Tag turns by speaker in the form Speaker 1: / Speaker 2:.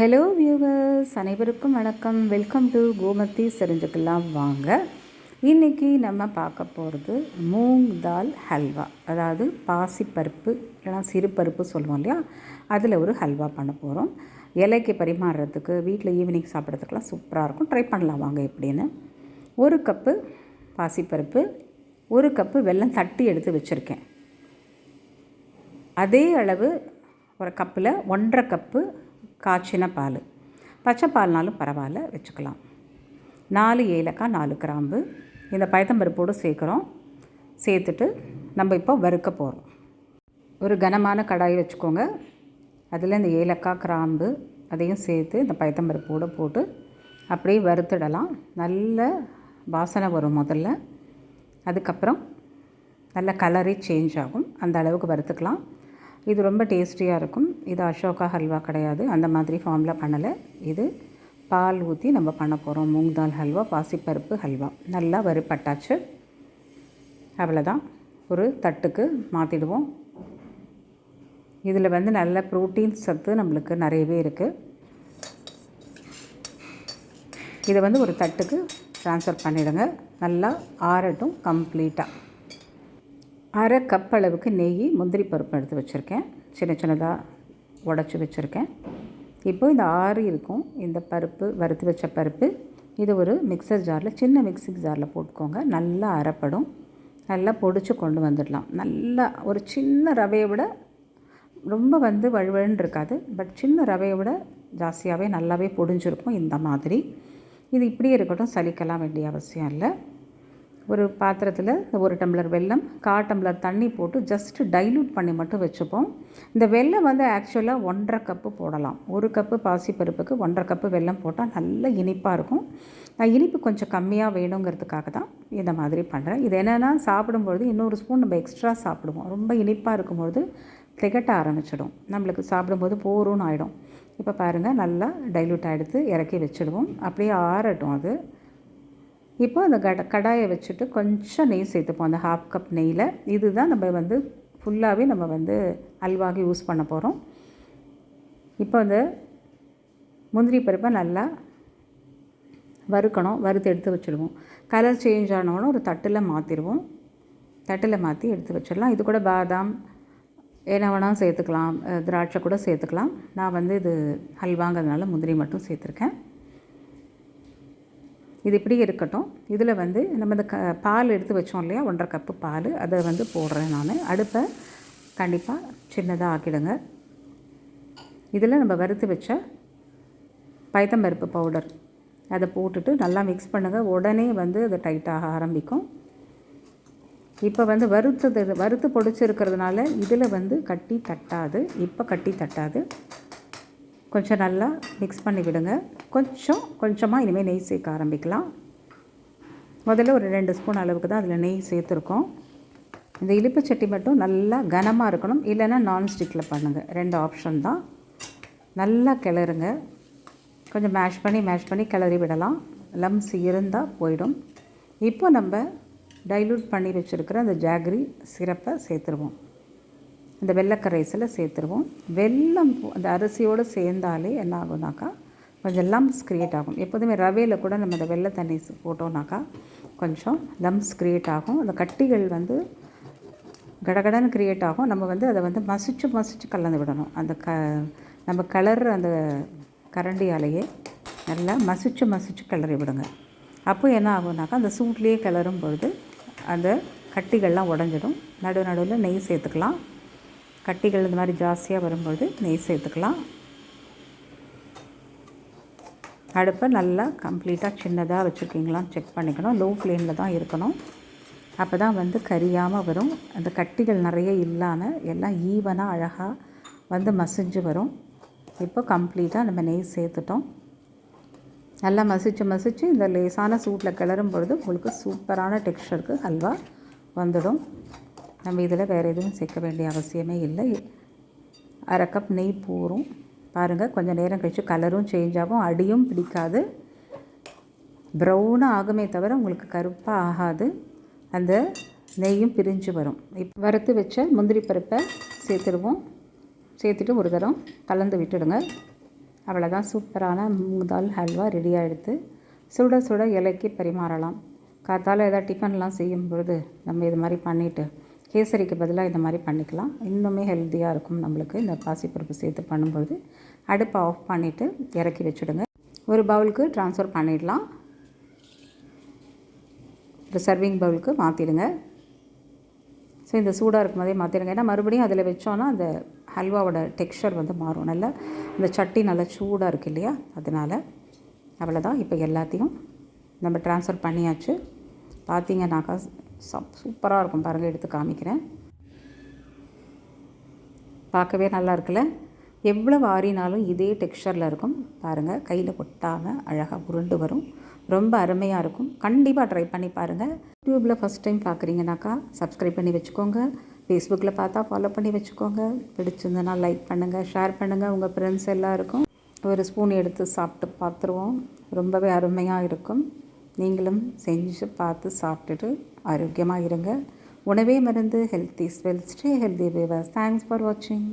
Speaker 1: Hello viewers அனைவருக்கும் வணக்கம். Welcome to Gomathi தெரிஞ்சுக்கலாம் வாங்க. இன்றைக்கி நம்ம பார்க்க போகிறது மூங் தால் ஹல்வா. அதாவது பாசிப்பருப்பு இல்லைனா சிறுபருப்பு சொல்லுவோம் இல்லையா? அதில் ஒரு ஹல்வா பண்ண போகிறோம் இலைக்கு பரிமாறுறதுக்கு வீட்டில் ஈவினிங் சாப்பிட்றதுக்கெலாம் சூப்பராக இருக்கும். ட்ரை பண்ணலாம் வாங்க எப்படின்னு. ஒரு கப்பு பாசிப்பருப்பு ஒரு கப்பு வெல்லம் தட்டி எடுத்து வச்சுருக்கேன். அதே அளவு ஒரு கப்பில் ஒன்றரை கப்பு காய்ச்சின பால். பச்சை பால்னாலும் பரவாயில்ல வச்சுக்கலாம். நாலு ஏலக்காய் நாலு கிராம்பு. இந்த பயத்தம்பருப்போடு சேர்க்குறோம். சேர்த்துட்டு நம்ம இப்போ வறுக்க போகிறோம் ஒரு கனமான கடாய் வச்சுக்கோங்க. அதில் இந்த ஏலக்காய் கிராம்பு அதையும் சேர்த்து இந்த பயத்தம்பருப்போடு போட்டு அப்படியே வறுத்துடலாம். நல்ல வாசனை வரும் முதல்ல. அதுக்கப்புறம் நல்ல கலரே சேஞ்ச் ஆகும். அந்த அளவுக்கு வறுத்துக்கலாம். இது ரொம்ப டேஸ்டியாக இருக்கும். இது அசோகா ஹல்வா கிடையாது. அந்த மாதிரி ஃபார்மில் பண்ணலை. இது பால் ஊற்றி நம்ம பண்ண போகிறோம் மூங் தால் ஹல்வா பாசிப்பருப்பு ஹல்வா. நல்லா வறுப்பட்டாச்சு அவ்வளோதான் ஒரு தட்டுக்கு மாற்றிடுவோம் இதில் வந்து நல்ல ப்ரோட்டீன் சத்து நம்மளுக்கு நிறையவே இருக்குது இதை வந்து ஒரு தட்டுக்கு ட்ரான்ஸ்ஃபர் பண்ணிவிடுங்க நல்லா ஆறட்டும் கம்ப்ளீட்டாக அரை கப் அளவுக்கு நெய் முந்திரி பருப்பு எடுத்து வச்சுருக்கேன். சின்ன சின்னதாக உடச்சி வச்சுருக்கேன். இப்போது இந்த ஆறு இருக்கும். இந்த பருப்பு வறுத்து வச்ச பருப்பு இது ஒரு மிக்சர் ஜாரில் சின்ன மிக்சிங் ஜாரில் போட்டுக்கோங்க. நல்லா அரைப்படும். நல்லா பொடிச்சு கொண்டு வந்துடலாம். நல்லா ஒரு சின்ன ரவையை விட ரொம்ப வந்து வழுவழுன்னு இருக்காது. பட் சின்ன ரவையை விட ஜாஸ்தியாகவே நல்லாவே பொடிஞ்சிருக்கும் இந்த மாதிரி. இது இப்படியே இருக்கட்டும். சலிக்கலாம் வேண்டிய அவசியம் இல்லை. ஒரு பாத்திரத்தில் இந்த ஒரு டம்ளர் வெல்லம் கா டம்ளர் தண்ணி போட்டு ஜஸ்ட்டு டைல்யூட் பண்ணி மட்டும் வச்சுப்போம். இந்த வெல்லம் வந்து ஆக்சுவலாக ஒன்றரை கப்பு போடலாம். ஒரு கப்பு பாசிப்பருப்புக்கு ஒன்றரை கப்பு வெல்லம் போட்டால் நல்ல இனிப்பாக இருக்கும். நான் இனிப்பு கொஞ்சம் கம்மியாக வேணுங்கிறதுக்காக தான் இந்த மாதிரி பண்ணுறேன் இது என்னென்னா சாப்பிடும்பொழுது இன்னொரு ஸ்பூன் நம்ம எக்ஸ்ட்ரா சாப்பிடுவோம். ரொம்ப இனிப்பாக இருக்கும்பொழுது திகட்ட ஆரம்பிச்சிடும். நம்மளுக்கு சாப்பிடும்போது போரும்னு ஆகிடும் இப்போ பாருங்கள் நல்லா டைல்யூட் ஆகிடுத்து இறக்கி வச்சுடுவோம். அப்படியே ஆறட்டும் அது. இப்போ அந்த கட கடாயை வச்சுட்டு கொஞ்சம் நெய் சேர்த்துப்போம். அந்த ஹாஃப் கப் நெய்யில். இதுதான் நம்ம வந்து ஃபுல்லாகவே நம்ம வந்து அல்வாகி யூஸ் பண்ண போகிறோம் இப்போ அந்த முந்திரி பருப்பை நல்லா வறுக்கணும். வறுத்து எடுத்து வச்சுடுவோம். கலர் சேஞ்ச் ஆனவொன்னே ஒரு தட்டில் மாற்றிடுவோம் தட்டில் மாற்றி எடுத்து வச்சிடலாம். இது கூட பாதாம் என்ன வேணாலும் சேர்த்துக்கலாம். திராட்சை கூட சேர்த்துக்கலாம். நான் வந்து இது ஹல்வாங்கிறதுனால முந்திரி மட்டும் சேர்த்துருக்கேன். இது இப்படி இருக்கட்டும். இதில் வந்து நம்ம இந்த க பால் எடுத்து வச்சோம் இல்லையா? ஒன்றரை கப்பு பால். அதை வந்து போடுறேன் நான். அடுப்பை கண்டிப்பாக சின்னதாக ஆக்கிடுங்க. இதில் நம்ம வறுத்து வச்ச பயத்தம்பருப்பு பவுடர் அதை போட்டுட்டு நல்லா மிக்ஸ் பண்ணுங்கள் உடனே வந்து அது டைட்டாக ஆரம்பிக்கும். இப்போ வந்து வறுத்தது வறுத்து பொடிச்சிருக்கிறதுனால இதில் வந்து கட்டி தட்டாது. இப்போ கட்டி தட்டாது. கொஞ்சம் நல்லா மிக்ஸ் பண்ணி விடுங்க. கொஞ்சம் கொஞ்சமாக இனிமேல் நெய் சேர்க்க ஆரம்பிக்கலாம். முதல்ல ஒரு ரெண்டு ஸ்பூன் அளவுக்கு தான் அதில் நெய் சேர்த்துருக்கோம். இந்த இழுப்பு சட்டி மட்டும் நல்லா கனமாக இருக்கணும். இல்லைன்னா நான்ஸ்டிக்கில் பண்ணுங்கள் ரெண்டு ஆப்ஷன் தான். நல்லா கிளறுங்க. கொஞ்சம் மேஷ் பண்ணி மேஷ் பண்ணி கிளறி விடலாம். லம்ஸ் இருந்தால் போயிடும். இப்போ நம்ம டைலூட் பண்ணி வச்சுருக்கிற அந்த ஜாகரி சிரப்பை சேர்த்துருவோம். இந்த வெள்ளைக்கரைசில் சேர்த்துருவோம். வெல்லம் அந்த அரிசியோடு சேர்ந்தாலே என்ன ஆகும்னாக்கா கொஞ்சம் லம்ஸ் க்ரியேட் ஆகும். எப்போதுமே ரவையில் கூட நம்ம இந்த வெள்ளை தண்ணி போட்டோம்னாக்கா கொஞ்சம் லம்ஸ் க்ரியேட் ஆகும். அந்த கட்டிகள் வந்து கடகடன்னு க்ரியேட் ஆகும். நம்ம வந்து அதை வந்து மசிச்சு மசிச்சு கலந்து விடணும். அந்த க நம்ம கலர் அந்த கரண்டியாலேயே நல்லா மசிச்சு மசிச்சு கிளறி விடுங்க. அப்போ என்ன ஆகும்னாக்கா அந்த சூட்லேயே கிளறும் பொழுது அந்த கட்டிகள்லாம் உடஞ்சிடும். நடு நடுவில் நெய் சேர்த்துக்கலாம். கட்டிகள் இந்த மாதிரி ஜாஸ்தியாக வரும்போது நெய் சேர்த்துக்கலாம். அடுப்பை நல்லா கம்ப்ளீட்டாக சின்னதாக வச்சுருக்கீங்களான்னு செக் பண்ணிக்கணும். லோ ஃப்ளேமில் தான் இருக்கணும். அப்போ தான் வந்து கரியாமல் வரும். அந்த கட்டிகள் நிறைய இல்லாமல் எல்லாம் ஈவனாக அழகாக வந்து மசிஞ்சு வரும். இப்போ கம்ப்ளீட்டாக நம்ம நெய் சேர்த்துட்டோம். நல்லா மசிச்சு மசிச்சு இந்த லேசான சூட்டில் கிளறும் பொழுது உங்களுக்கு சூப்பரான டெக்ஸ்டருக்கு ஹல்வா வந்துடும். நம்ம இதில் வேறு எதுவும் சேர்க்க வேண்டிய அவசியமே இல்லை. அரை கப் நெய் போரும். பாருங்கள் கொஞ்சம் நேரம் கழித்து கலரும் சேஞ்ச் ஆகும். அடியும் பிடிக்காது. ப்ரௌனாக ஆகுமே தவிர உங்களுக்கு கருப்பாக ஆகாது. அந்த நெய்யும் பிரிஞ்சு வரும். இப்போ வறுத்து வச்ச முந்திரி பருப்பை சேர்த்துடுவோம். சேர்த்துட்டு ஒரு தரம் கலந்து விட்டுடுங்க. அவ்வளோதான் சூப்பரான மூங் தால் ஹல்வா ரெடி ஆகிடுது சுட சுட இலைக்கு பரிமாறலாம். காத்தால் ஏதாவது டிஃபன்லாம் செய்யும் பொழுது நம்ம இது மாதிரி பண்ணிவிட்டு கேசரிக்கு பதிலாக இந்த மாதிரி பண்ணிக்கலாம். இன்னுமே ஹெல்த்தியாக இருக்கும் நம்மளுக்கு. இந்த பாசிப்பருப்பு சேர்த்து பண்ணும்பொழுது அடுப்பை ஆஃப் பண்ணிவிட்டு இறக்கி வச்சுடுங்க. ஒரு பவுலுக்கு ட்ரான்ஸ்ஃபர் பண்ணிடலாம். ஒரு சர்விங் பவுலுக்கு மாற்றிடுங்க ஸோ இந்த சூடாக இருக்கும் போதே மாற்றிடுங்க ஏன்னா மறுபடியும் அதில் வச்சோன்னா அந்த ஹல்வாவோட டெக்ஸ்சர் வந்து மாறும். நல்லா இந்த சட்டி நல்லா சூடாக இருக்குது இல்லையா? அதனால் அவ்வளோதான் இப்போ எல்லாத்தையும் நம்ம ட்ரான்ஸ்ஃபர் பண்ணியாச்சு. பார்த்தீங்கன்னாக்கா சப் சூப்பராக இருக்கும் பாருங்கள் எடுத்து காமிக்கிறேன். பார்க்கவே நல்லா இருக்குல்ல? எவ்வளோ வாரினாலும் இதே டெக்ஸ்சரில் இருக்கும். பாருங்கள் கையில் கொட்டாமல் அழகாக உருண்டு வரும். ரொம்ப அருமையாக இருக்கும். கண்டிப்பாக ட்ரை பண்ணி பாருங்கள் யூடியூப்பில் ஃபஸ்ட் டைம் பார்க்குறீங்கனாக்கா சப்ஸ்கிரைப் பண்ணி வச்சுக்கோங்க. ஃபேஸ்புக்கில் பார்த்தா ஃபாலோ பண்ணி வச்சுக்கோங்க. பிடிச்சிருந்தனா லைக் பண்ணுங்கள் ஷேர் பண்ணுங்கள் உங்கள் ஃப்ரெண்ட்ஸ் எல்லாருக்கும் ஒரு ஸ்பூன் எடுத்து சாப்பிட்டு பார்த்துருவோம். ரொம்பவே அருமையாக இருக்கும். நீங்களும் செஞ்சு பார்த்து சாப்பிட்டுட்டு ஆரோக்கியமாக இருங்க உணவே மருந்து health is well stay healthy வேவர்ஸ் thanks for வாட்சிங்